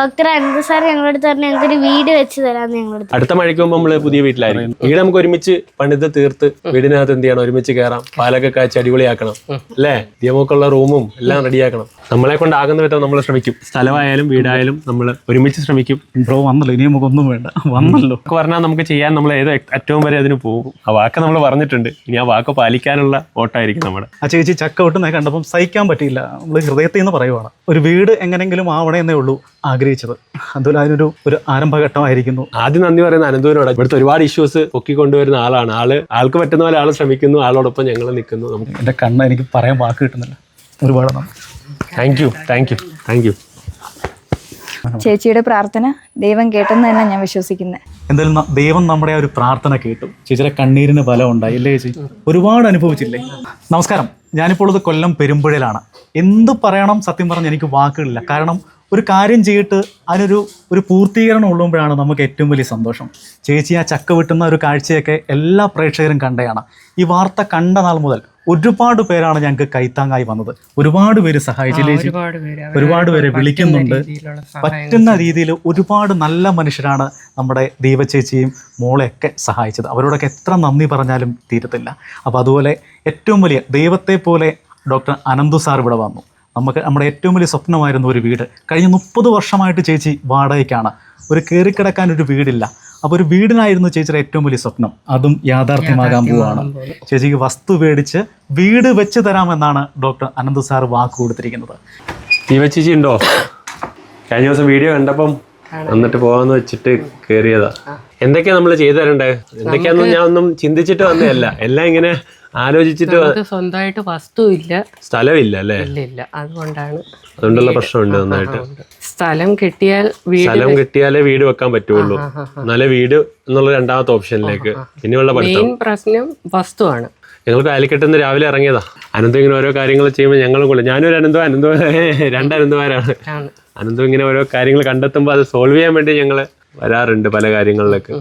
Doctor അനന്ത sir ഞങ്ങളുടെ അടുത്ത് പറഞ്ഞു ഞങ്ങൾക്ക് ഒരു വീട് വെച്ച് തരാന്ന് ഞങ്ങളുടെ അടുത്ത് അടുത്ത മഴയ്ക്ക് മുമ്പ് നമ്മൾ പുതിയ വീട്ടിലായിരിക്കും. വീട് നമുക്ക് ഒരുമിച്ച് പണിത് തീർത്ത് വീടിനകത്ത് എന്ത് ചെയ്യണം? ഒരുമിച്ച് കയറാം പാലൊക്കെ കാച്ചി അടിപൊളിയാക്കണം. അല്ലേ? ദിയമോക്കുള്ള റൂമും എല്ലാം റെഡിയാക്കണം. നമ്മളെ കൊണ്ട് ആകുന്ന വിധം നമ്മൾ ശ്രമിക്കും. സ്ഥലമായാലും വീടായാലും നമ്മൾ ഒരുമിച്ച് ശ്രമിക്കും. ബ്രോ വന്നല്ലോ. ഇനി നമുക്കൊന്നും വേണ്ട. വന്നല്ലോ. ഒക്കെ പറഞ്ഞാൽ നമുക്ക് ചെയ്യാൻ നമ്മൾ ഏതോ അറ്റവും വരെ അതിന് പോകും. ആ വാക്ക് നമ്മൾ പറഞ്ഞിട്ടുണ്ട്. ഇനി ആ വാക്ക് പാലിക്കാനുള്ള ഓട്ടായിരിക്കും നമ്മുടെ. ആ ചേച്ചി ചക്ക വെട്ടുന്നത് കണ്ടപ്പം സഹിക്കാൻ പറ്റിയില്ല. നമ്മൾ ഹൃദയത്തിൽ നിന്ന് പറയുവാണ്. ഒരു വീട് എങ്ങനെങ്കിലും ആവണേ എന്നേ ഉള്ളൂ. ആഗ്രഹിച്ചത്. അതുപോലെ അതിനൊരു ഒരു ആരംഭഘട്ടമായിരിക്കുന്നു. ആദ്യം നന്ദി പറയുന്ന അനന്തപുരോട് ഇവിടുത്തെ ഒരുപാട് ഇഷ്യൂസ് പൊക്കി കൊണ്ടുവരുന്ന ആളാണ്. ആൾ ആൾക്ക് പറ്റുന്ന പോലെ ആൾ ശ്രമിക്കുന്നു ആളോടൊപ്പം ഞങ്ങൾ നിൽക്കുന്നു. നമുക്ക് എന്റെ കണ്ണ് എനിക്ക് പറയാൻ വാക്ക് കിട്ടുന്നില്ല. ഒരുപാട് thank you thank you thank you ചേച്ചിയുടെ പ്രാർത്ഥന ദൈവം കേട്ടെന്ന് തന്നെ ഞാൻ വിശ്വസിക്കുന്നത്. എന്തായാലും ദൈവം നമ്മുടെ ആ ഒരു പ്രാർത്ഥന കേട്ടു. ചേച്ചിയുടെ കണ്ണീരിന് ബലം ഉണ്ടായി അല്ലേ ചേച്ചി? ഒരുപാട് അനുഭവിച്ചില്ലേ? നമസ്കാരം. ഞാനിപ്പോൾ ഉള്ളത് കൊല്ലം പെരുമ്പുഴയിലാണ്. എന്ത് പറയണം സത്യം പറഞ്ഞ് എനിക്ക് വാക്കുകളില്ല. കാരണം ഒരു കാര്യം ചെയ്തിട്ട് അതിനൊരു ഒരു പൂർത്തീകരണം ഉള്ളുമ്പോഴാണ് നമുക്ക് ഏറ്റവും വലിയ സന്തോഷം. ചേച്ചി ആ ചക്ക വിട്ടുന്ന ഒരു കാഴ്ചയൊക്കെ എല്ലാ പ്രേക്ഷകരും കണ്ടയാണ്. ഈ വാർത്ത കണ്ട നാൾ മുതൽ ഒരുപാട് പേരാണ് ഞങ്ങൾക്ക് കൈത്താങ്ങായി വന്നത്. ഒരുപാട് പേര് സഹായിച്ചില്ലേ ഒരുപാട് പേര്. വിളിക്കുന്നുണ്ട്. പറ്റുന്ന രീതിയിൽ ഒരുപാട് നല്ല മനുഷ്യരാണ് നമ്മുടെ ദീപചേച്ചിയും മോളെയൊക്കെ സഹായിച്ചത്. അവരോടൊക്കെ എത്ര നന്ദി പറഞ്ഞാലും തീരത്തില്ല. അപ്പോൾ അതുപോലെ ഏറ്റവും വലിയ ദൈവത്തെ പോലെ ഡോക്ടർ അനന്തു സാർ ഇവിടെ വന്നു. നമുക്ക് നമ്മുടെ ഏറ്റവും വലിയ സ്വപ്നമായിരുന്നു ഒരു വീട്. കഴിഞ്ഞ മുപ്പത് വർഷമായിട്ട് ചേച്ചി വാടകയ്ക്കാണ്. ഒരു കയറിക്കിടക്കാൻ ഒരു വീടില്ല. അപ്പോൾ ഒരു വീടിനായിരുന്നു ചേച്ചിയുടെ ഏറ്റവും വലിയ സ്വപ്നം. അതും യാഥാർത്ഥ്യമാകാൻ പോവാണ്. ചേച്ചിക്ക് വസ്തു മേടിച്ച് വീട് വെച്ച് തരാമെന്നാണ് ഡോക്ടർ അനന്ത് സാർ വാക്ക് കൊടുത്തിരിക്കുന്നത്. ദീപച്ചേച്ചി ഉണ്ടോ? കഴിഞ്ഞ ദിവസം വീഡിയോ കണ്ടപ്പം എന്നിട്ട് പോവാന്ന് വെച്ചിട്ട് കേറിയതാ. എന്തൊക്കെയാ നമ്മൾ ചെയ്തു തരണ്ടേ എന്തൊക്കെയാന്ന് ഞാൻ ഒന്നും ചിന്തിച്ചിട്ട് വന്നതല്ല. എല്ലാം ഇങ്ങനെ ആലോചിച്ചിട്ട് സ്വന്തമായിട്ട് വസ്തു ഇല്ല സ്ഥലമില്ല അല്ലേ? ഇല്ല അതുകൊണ്ടാണ് അതുകൊണ്ടുള്ള പ്രശ്നമുണ്ട് നന്നായിട്ട്. സ്ഥലം കിട്ടിയാൽ സ്ഥലം കിട്ടിയാലേ വീട് വെക്കാൻ പറ്റുള്ളൂ. എന്നാലേ വീട് എന്നുള്ള രണ്ടാമത്തെ ഓപ്ഷനിലേക്ക് പിന്നെയുള്ള പഠിത്തം. പ്രശ്നം വസ്തുവാണ്. ഞങ്ങൾ കാലിക്കട്ട് നിന്ന് രാവിലെ ഇറങ്ങിയതാ. അനന്തം ഇങ്ങനെ ഓരോ കാര്യങ്ങൾ ചെയ്യുമ്പോൾ ഞങ്ങളും കൂടെ ഞാനൊരു അനന്തം അനന്തം രണ്ട് അനന്തമാരാണ് അനന്തം ഇങ്ങനെ ഓരോ കാര്യങ്ങൾ കണ്ടെത്തുമ്പോൾ അത് സോൾവ് ചെയ്യാൻ വേണ്ടി ഞങ്ങൾ വരാറുണ്ട് പല കാര്യങ്ങളിലൊക്കെ.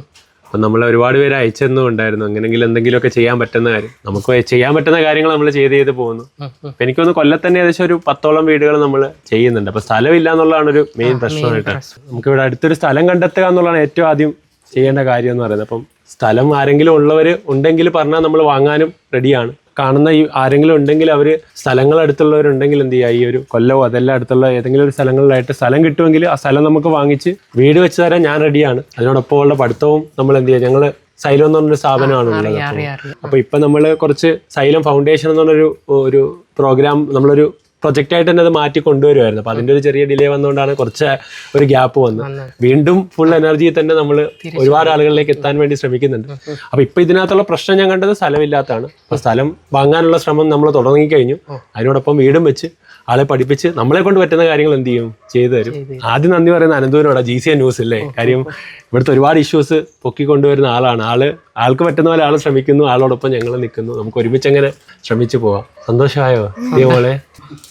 അപ്പം നമ്മൾ ഒരുപാട് പേര് അയച്ചെന്നും ഉണ്ടായിരുന്നു. അങ്ങനെങ്കിലും എന്തെങ്കിലുമൊക്കെ ചെയ്യാൻ പറ്റുന്ന കാര്യം. നമുക്ക് ചെയ്യാൻ പറ്റുന്ന കാര്യങ്ങൾ നമ്മൾ ചെയ്ത് ചെയ്ത് പോകുന്നു. അപ്പം എനിക്കൊന്ന് കൊല്ലത്തന്നെ ഏകദേശം ഒരു പത്തോളം വീടുകൾ നമ്മൾ ചെയ്യുന്നുണ്ട്. അപ്പം സ്ഥലമില്ല എന്നുള്ളതാണ് ഒരു മെയിൻ പ്രശ്നമായിട്ട്. നമുക്ക് ഇവിടെ അടുത്തൊരു സ്ഥലം കണ്ടെത്തുക എന്നുള്ളതാണ് ഏറ്റവും ആദ്യം ചെയ്യേണ്ട കാര്യം എന്ന് പറയുന്നത്. അപ്പം സ്ഥലം ആരെങ്കിലും ഉള്ളവർ ഉണ്ടെങ്കിൽ പറഞ്ഞാൽ നമ്മൾ വാങ്ങാനും റെഡിയാണ് കാണുന്ന ഈ ആരെങ്കിലും ഉണ്ടെങ്കിൽ അവർ സ്ഥലങ്ങൾ അടുത്തുള്ളവരുണ്ടെങ്കിൽ എന്ത് ചെയ്യുക ഈ ഒരു കൊല്ലമോ അതെല്ലാം അടുത്തുള്ള ഏതെങ്കിലും ഒരു സ്ഥലങ്ങളിലായിട്ട് സ്ഥലം കിട്ടുമെങ്കിൽ ആ സ്ഥലം നമുക്ക് വാങ്ങിച്ച് വീട് വെച്ച് തരാൻ ഞാൻ റെഡിയാണ്. അതിനോടൊപ്പം ഉള്ള പഠിത്തവും നമ്മൾ എന്ത് ചെയ്യുക ഞങ്ങൾ സൈലം എന്ന് പറഞ്ഞൊരു സ്ഥാപനമാണ് ഉള്ളത്. അപ്പൊ ഇപ്പൊ നമ്മൾ കുറച്ച് സൈലം ഫൗണ്ടേഷൻ എന്ന് പറഞ്ഞൊരു ഒരു പ്രോഗ്രാം നമ്മളൊരു പ്രൊജക്റ്റ് ആയിട്ട് തന്നെ അത് മാറ്റി കൊണ്ടുവരുമായിരുന്നു അപ്പൊ അതിന്റെ ഒരു ചെറിയ ഡിലേ വന്നുകൊണ്ടാണ് കുറച്ച് ഒരു ഗ്യാപ്പ് വന്നത്. വീണ്ടും ഫുൾ എനർജി തന്നെ നമ്മൾ ഒരുപാട് ആളുകളിലേക്ക് എത്താൻ വേണ്ടി ശ്രമിക്കുന്നുണ്ട്. അപ്പൊ ഇപ്പൊ ഇതിനകത്തുള്ള പ്രശ്നം ഞാൻ കണ്ടത് സ്ഥലമില്ലാത്തതാണ്. അപ്പൊ സ്ഥലം വാങ്ങാനുള്ള ശ്രമം നമ്മൾ തുടങ്ങിക്കഴിഞ്ഞു. അതിനോടൊപ്പം വീടും വെച്ച് ആളെ പഠിപ്പിച്ച് നമ്മളെ കൊണ്ട് പറ്റുന്ന കാര്യങ്ങൾ എന്ത് ചെയ്യും? ചെയ്തു തരും. ആദ്യം നന്ദി പറയുന്ന അനന്തപുരോടാ ജി സി എൻ ന്യൂസ് അല്ലേ കാര്യം ഇവിടുത്തെ ഒരുപാട് ഇഷ്യൂസ് പൊക്കിക്കൊണ്ടുവരുന്ന ആളാണ്. ആൾ ആൾക്ക് പറ്റുന്ന പോലെ ആൾ ശ്രമിക്കുന്നു ആളോടൊപ്പം ഞങ്ങൾ നിൽക്കുന്നു. നമുക്ക് ഒരുമിച്ച് അങ്ങനെ ശ്രമിച്ചു പോവാം. സന്തോഷമായോ? ഇതേപോലെ?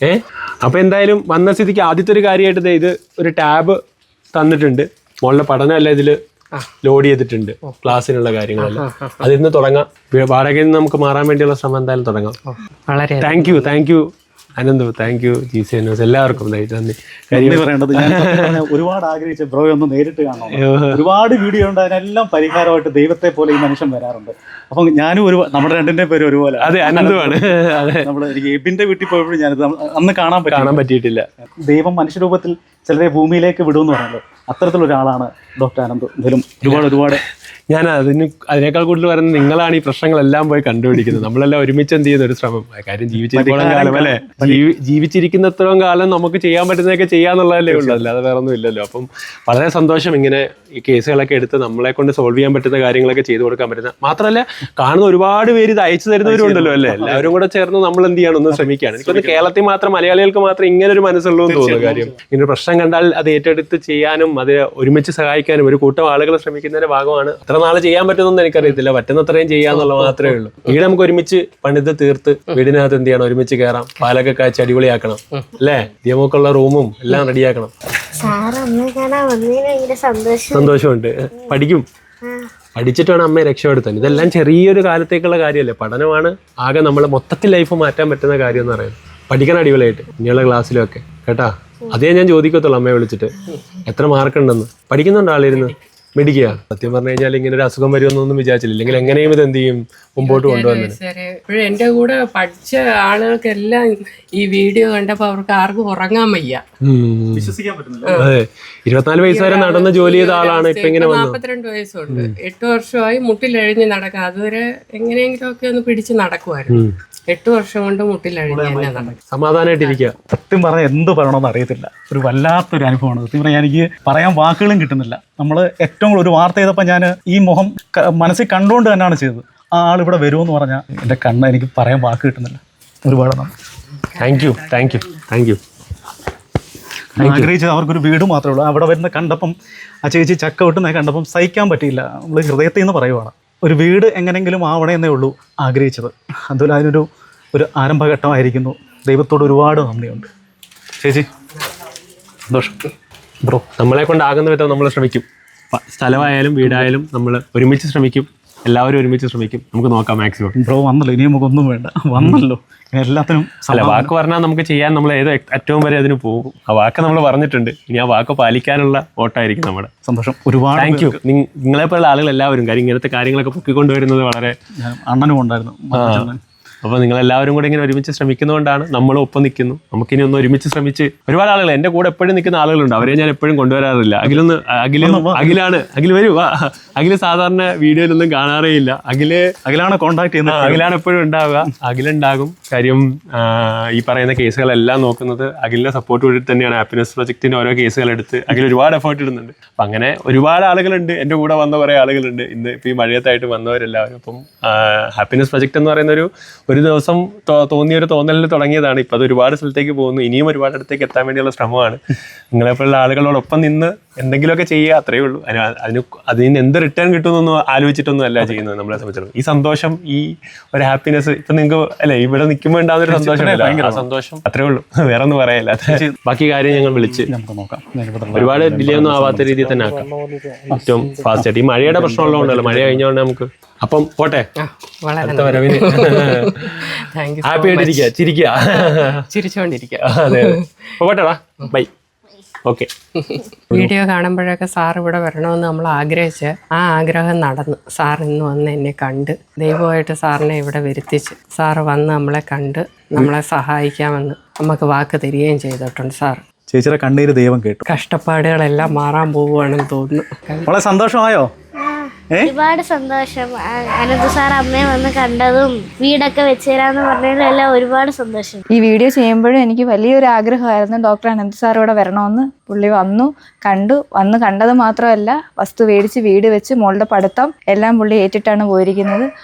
ഏ? അപ്പൊ എന്തായാലും വന്ന സ്ഥിതിക്ക് ആദ്യത്തെ ഒരു കാര്യമായിട്ട് ഇത് ഒരു ടാബ് തന്നിട്ടുണ്ട്. മോളുടെ പഠനമല്ല ഇതിൽ ലോഡ് ചെയ്തിട്ടുണ്ട്. ക്ലാസ്സിനുള്ള കാര്യങ്ങളെല്ലാം. അതിന്ന് നിന്ന് തുടങ്ങാം വാടകയിൽ നിന്ന് നമുക്ക് മാറാൻ വേണ്ടിയുള്ള ശ്രമം എന്തായാലും തുടങ്ങാം. വളരെ thank you thank you Ananthu thank you G C എന്നോസ് എല്ലാവർക്കും നന്ദി. പറയേണ്ടത് ഞാൻ ഒരുപാട് ആഗ്രഹിച്ച ബ്രോ ഒന്ന് നേരിട്ട് കാണണം ഒരുപാട് വീഡിയോ ഉണ്ട് അതിനെല്ലാം പരിഹാരമായിട്ട് ദൈവത്തെ പോലെ ഈ മനുഷ്യൻ വരാറുണ്ട്. അപ്പം ഞാനും ഒരു നമ്മുടെ രണ്ടിന്റെ പേര് ഒരുപോലെ. അതെ അനന്തുമാണ് നമ്മൾ എനിക്ക് എബിന്റെ വീട്ടിൽ പോയപ്പോഴും ഞാനിത് അന്ന് കാണാൻ കാണാൻ പറ്റിയിട്ടില്ല. ദൈവം മനുഷ്യരൂപത്തിൽ ചിലരെ ഭൂമിയിലേക്ക് വിടുമെന്ന് പറയുന്നത് അത്തരത്തിലൊരാളാണ് ഒരാളാണ് ഡോക്ടർ അനന്ത്. ഇതിലും ഒരുപാട് ഒരുപാട് ഞാൻ അതിന് അതിനേക്കാൾ കൂടുതൽ പറയുന്നത് നിങ്ങളാണ് ഈ പ്രശ്നങ്ങളെല്ലാം പോയി കണ്ടുപിടിക്കുന്നത്. നമ്മളെല്ലാം ഒരുമിച്ച് എന്ത് ചെയ്യുന്ന? ഒരു ശ്രമം. കാര്യം ജീവിച്ചിരിക്കോളം കാലം അല്ലേ? ജീവി- ജീവിച്ചിരിക്കുന്നത്രയും കാലം നമുക്ക് ചെയ്യാൻ പറ്റുന്നതൊക്കെ ചെയ്യാന്നുള്ളതല്ലേ ഉള്ളൂ. അല്ലാതെ വേറെ ഒന്നും ഇല്ലല്ലോ. അപ്പം വളരെ സന്തോഷം ഇങ്ങനെ ഈ കേസുകളൊക്കെ എടുത്ത് നമ്മളെ കൊണ്ട് സോൾവ് ചെയ്യാൻ പറ്റുന്ന കാര്യങ്ങളൊക്കെ ചെയ്തു കൊടുക്കാൻ പറ്റുന്ന മാത്രമല്ല കാണുന്ന ഒരുപാട് പേര് ഇത് അയച്ചു തരുന്നവരുണ്ടല്ലോ അല്ലേ? എല്ലാവരും കൂടെ ചേർന്ന് നമ്മൾ എന്ത് ചെയ്യണം? ഒന്ന് ശ്രമിക്കുകയാണ്. എനിക്കൊന്ന് കേരളത്തിൽ മാത്രം മലയാളികൾക്ക് മാത്രം ഇങ്ങനെ ഒരു മനസ്സുള്ളൂ എന്ന് തോന്നുന്നു കാര്യം. ഇങ്ങനെ ഒരു പ്രശ്നം കണ്ടാൽ അത് ഏറ്റെടുത്ത് ചെയ്യാനും അത് ഒരുമിച്ച് സഹായിക്കാനും ഒരു കൂട്ടം ആളുകളെ ശ്രമിക്കുന്നതിന്റെ ഭാഗമാണ്. അത്ര നാളെ ചെയ്യാൻ പറ്റുന്നൊന്നും എനിക്കറിയത്തില്ല. പറ്റുന്നത്രയും ചെയ്യാന്നുള്ള മാത്രമേ ഉള്ളൂ. വീട് നമുക്ക് ഒരുമിച്ച് പണിത് തീർത്ത് വീടിനകത്ത് എന്ത് ചെയ്യണം? ഒരുമിച്ച് കയറാം പാലൊക്കെ കാച്ച് അടിപൊളിയാക്കണം. അല്ലേ? ദിയമോക്കുള്ള റൂമും എല്ലാം റെഡിയാക്കണം. സന്തോഷമുണ്ട്. പഠിക്കും. പഠിച്ചിട്ട് വേണം അമ്മയെ രക്ഷപ്പെടുത്താൻ. ഇതെല്ലാം ചെറിയൊരു കാലത്തേക്കുള്ള കാര്യമല്ലേ? പഠനമാണ് ആകെ നമ്മൾ മൊത്തത്തിൽ ലൈഫ് മാറ്റാൻ പറ്റുന്ന കാര്യം എന്ന് പറയുന്നത്. പഠിക്കണം അടിപൊളിയായിട്ട്. ഇനിയുള്ള ക്ലാസ്സിലൊക്കെ കേട്ടാ? അതേ ഞാൻ ചോദിക്കത്തുള്ളൂ അമ്മയെ വിളിച്ചിട്ട്. എത്ര മാർക്ക് ഉണ്ടെന്ന്? പഠിക്കുന്നുണ്ടോ ആളിരുന്ന്? മെഡിക്കുക സത്യം പറഞ്ഞു കഴിഞ്ഞാൽ ഇങ്ങനെ ഒരു അസുഖം വരുമെന്നൊന്നും വിചാരിച്ചില്ല. ഇല്ലെങ്കിൽ എങ്ങനെയും ഇത് എന്ത് ചെയ്യും? മുമ്പോട്ട് കൊണ്ടുവന്നത് ഇപ്പോഴും എന്റെ കൂടെ പഠിച്ച ആളുകൾക്കെല്ലാം ഈ വീഡിയോ കണ്ടപ്പോൾ അവർക്ക് ആർക്കും ഉറങ്ങാൻ വയ്യ. വിശ്വസിക്കാൻ പറ്റുന്നില്ല. അതെ. ഇരുപത്തിനാല് വയസ്സ് വരെ നടന്ന് ജോലി ചെയ്ത ആളാണ് ഇപ്പൊ ഇങ്ങനെ നാൽപ്പത്തിരണ്ട് വയസ്സുണ്ട്. എട്ട് വർഷമായി മുട്ടിലഴിഞ്ഞ് നടക്കാം അതുവരെ എങ്ങനെയെങ്കിലും ഒക്കെ ഒന്ന് പിടിച്ച് നടക്കുമായിരുന്നു. എട്ട് വർഷം കൊണ്ട് മുട്ടിലഴിഞ്ഞ് സമാധാനമായിട്ടിരിക്കുക സത്യം പറഞ്ഞാൽ എന്ത് പറയണമെന്ന് അറിയത്തില്ല. ഒരു വല്ലാത്തൊരു അനുഭവമാണ്. സത്യം പറഞ്ഞാൽ എനിക്ക് പറയാൻ വാക്കുകളും കിട്ടുന്നില്ല. നമ്മൾ ഏറ്റവും കൂടുതൽ ഒരു വാർത്ത ചെയ്തപ്പോൾ ഞാൻ ഈ മുഖം മനസ്സിൽ കണ്ടുകൊണ്ട് തന്നെയാണ് ചെയ്തത്. ആ ആൾ ഇവിടെ വരുമെന്ന് പറഞ്ഞാൽ എന്റെ കണ്ണ് എനിക്ക് പറയാൻ വാക്ക് കിട്ടുന്നില്ല. ഒരുപാട് നന്ദി. Thank you thank you thank you ആഗ്രഹിച്ചത് അവർക്കൊരു വീട് മാത്രമേ ഉള്ളൂ. അവിടെ വരുന്ന കണ്ടപ്പം ആ ചേച്ചി ചക്ക വിട്ടുന്ന കണ്ടപ്പം സഹിക്കാൻ പറ്റിയില്ല. നമ്മൾ ഹൃദയത്തിൽ നിന്ന് പറയുവാണ്. ഒരു വീട് എങ്ങനെങ്കിലും ആവണേ എന്നേ ഉള്ളൂ ആഗ്രഹിച്ചത്. അതുപോലെ അതിനൊരു ഒരു ആരംഭഘട്ടമായിരിക്കുന്നു. ദൈവത്തോട് ഒരുപാട് നന്ദിയുണ്ട്. ചേച്ചി സന്തോഷം. ബ്രോ നമ്മളെ കൊണ്ടാകുന്ന വിധം നമ്മൾ ശ്രമിക്കും. സ്ഥലമായാലും വീടായാലും നമ്മൾ ഒരുമിച്ച് ശ്രമിക്കും. എല്ലാവരും ഒരുമിച്ച് ശ്രമിക്കും. നമുക്ക് നോക്കാം മാക്സിമം ബ്രോ വന്നല്ലോ. ഇനി നമുക്ക് ഒന്നും വേണ്ട. വന്നല്ലോ. എല്ലാത്തിനും അല്ല വാക്ക് പറഞ്ഞാൽ നമുക്ക് ചെയ്യാൻ നമ്മൾ ഏത് അറ്റവും വരെ അതിന് പോകും. ആ വാക്ക് നമ്മൾ പറഞ്ഞിട്ടുണ്ട്. ഇനി ആ വാക്ക് പാലിക്കാനുള്ള വോട്ടായിരിക്കും നമ്മുടെ. സന്തോഷം. ഒരുപാട് താങ്ക് യു നിങ്ങളെ പോലുള്ള ആളുകൾ എല്ലാവരും കാര്യം ഇങ്ങനത്തെ കാര്യങ്ങളൊക്കെ പൊക്കിക്കൊണ്ടുവരുന്നത് വളരെ അണ്ണനും ഉണ്ടായിരുന്നു. അപ്പോൾ നിങ്ങൾ എല്ലാവരും കൂടെ ഇങ്ങനെ ഒരുമിച്ച് ശ്രമിക്കുന്നതുകൊണ്ടാണ് നമ്മൾ ഒപ്പം നിൽക്കുന്നു. നമുക്കിനി ഒന്ന് ഒരുമിച്ച് ശ്രമിച്ച് ഒരുപാട് ആളുകൾ എന്റെ കൂടെ എപ്പോഴും നിൽക്കുന്ന ആളുകളുണ്ട്. അവരെ ഞാൻ എപ്പോഴും കൊണ്ടുവരാറില്ല. അഖിലൊന്ന് അഖില അഖിലാണ് അഖിൽ വരൂ. അഖിൽ സാധാരണ വീഡിയോയിലൊന്നും കാണാറേ ഇല്ല. അഖിൽ അഖിലാണ് കോണ്ടാക്ട് ചെയ്യുന്നത് അഖിലാണ് എപ്പോഴും ഉണ്ടാവുക. അഖിലുണ്ടാകും. കാര്യം ഈ പറയുന്ന കേസുകളെല്ലാം നോക്കുന്നത് അഖിലിന്റെ സപ്പോർട്ട് കൂടി തന്നെയാണ്. ഹാപ്പിനെസ് പ്രൊജക്ടിന്റെ ഓരോ കേസുകൾ എടുത്ത് അഖിൽ ഒരുപാട് എഫേർട്ട് ഇടുന്നുണ്ട്. അപ്പം അങ്ങനെ ഒരുപാട് ആളുകളുണ്ട്. എന്റെ കൂടെ വന്ന കുറേ ആളുകളുണ്ട്. ഇന്ന് ഇപ്പോൾ ഈ മഴയത്തായിട്ട് വന്നവരെല്ലാവരും. അപ്പം ഹാപ്പിനെസ് പ്രൊജക്ട് എന്ന് പറയുന്ന ഒരു ഒരു ദിവസം തോന്നിയ ഒരു തോന്നലിൽ തുടങ്ങിയതാണ്. ഇപ്പം അത് ഒരുപാട് സ്ഥലത്തേക്ക് പോകുന്നു. ഇനിയും ഒരുപാട് അടുത്തേക്ക് എത്താൻ വേണ്ടിയുള്ള ശ്രമമാണ്. നിങ്ങളെപ്പോലുള്ള ആളുകളോടൊപ്പം നിന്ന് എന്തെങ്കിലുമൊക്കെ ചെയ്യുക അത്രയേ ഉള്ളൂ. അതിന് അതിന് അതിന് എന്ത് റിട്ടേൺ കിട്ടുമെന്നൊന്നും ആലോചിച്ചിട്ടൊന്നും അല്ല ചെയ്യുന്നത് നമ്മളെ സംബന്ധിച്ചിടത്തോളം. ഈ സന്തോഷം ഈ ഒരു ഹാപ്പിനെസ് ഇപ്പൊ നിങ്ങൾക്ക് അല്ലെ ഇവിടെ നിൽക്കുമ്പോൾ ഉണ്ടാകുന്ന ഒരു സന്തോഷം. സന്തോഷം. അത്രേ ഉള്ളൂ. വേറെ ഒന്നും പറയാനില്ല ബാക്കി കാര്യം ഞങ്ങൾ വിളിച്ച് നമുക്ക് നോക്കാം. ഒരുപാട് ഡിലേ ഒന്നും ആവാത്ത രീതിയിൽ തന്നെ ആക്കാം. ഏറ്റവും ഫാസ്റ്റ് ആയിട്ട്. ഈ മഴയുടെ പ്രശ്നമുള്ളതുകൊണ്ടല്ലോ മഴ കഴിഞ്ഞുകൊണ്ട് നമുക്ക് അപ്പം പോട്ടെ. വളരെ അടുത്ത വരവിന്. ഹാപ്പി ആയിട്ടിരിക്കുക ചിരിക്കുക. ചിരിച്ചുകൊണ്ടിരിക്കുക അതെ പോട്ടെടാ. Bye okay. വീഡിയോ കാണുമ്പോഴൊക്കെ സാർ ഇവിടെ വരണമെന്ന് നമ്മൾ ആഗ്രഹിച്ച് ആ ആഗ്രഹം നടന്നു. സാർ ഇന്ന് വന്ന് എന്നെ കണ്ട് ദൈവമായിട്ട് സാറിനെ ഇവിടെ വരുത്തിച്ച് സാർ വന്ന് നമ്മളെ കണ്ട് നമ്മളെ സഹായിക്കാമെന്ന് നമുക്ക് വാക്ക് തരികയും ചെയ്തിട്ടുണ്ട് സാർ. ചേച്ചിയുടെ കണ്ണീര് ദൈവം കേട്ടു. കഷ്ടപ്പാടുകളെല്ലാം മാറാൻ പോവുകയാണെന്ന് തോന്നുന്നു. വളരെ സന്തോഷമായോ? ഒരുപാട് സന്തോഷം. അനന്ത സാർ അമ്മയെ വന്ന് കണ്ടതും വീടൊക്കെ വെച്ച് തരാന്ന് പറഞ്ഞതിലും എല്ലാം ഒരുപാട് സന്തോഷം. ഈ വീഡിയോ ചെയ്യുമ്പോഴും എനിക്ക് വലിയൊരു ആഗ്രഹമായിരുന്നു ഡോക്ടർ അനന്ത് സാർ ഇവിടെ വരണമെന്ന്. പുള്ളി വന്നു കണ്ടു. വന്ന് കണ്ടത് മാത്രമല്ല വസ്തു മേടിച്ച് വീട് വെച്ച് മോളുടെ പഠിത്തം എല്ലാം പുള്ളി ഏറ്റിട്ടാണ് പോയിരിക്കുന്നത്.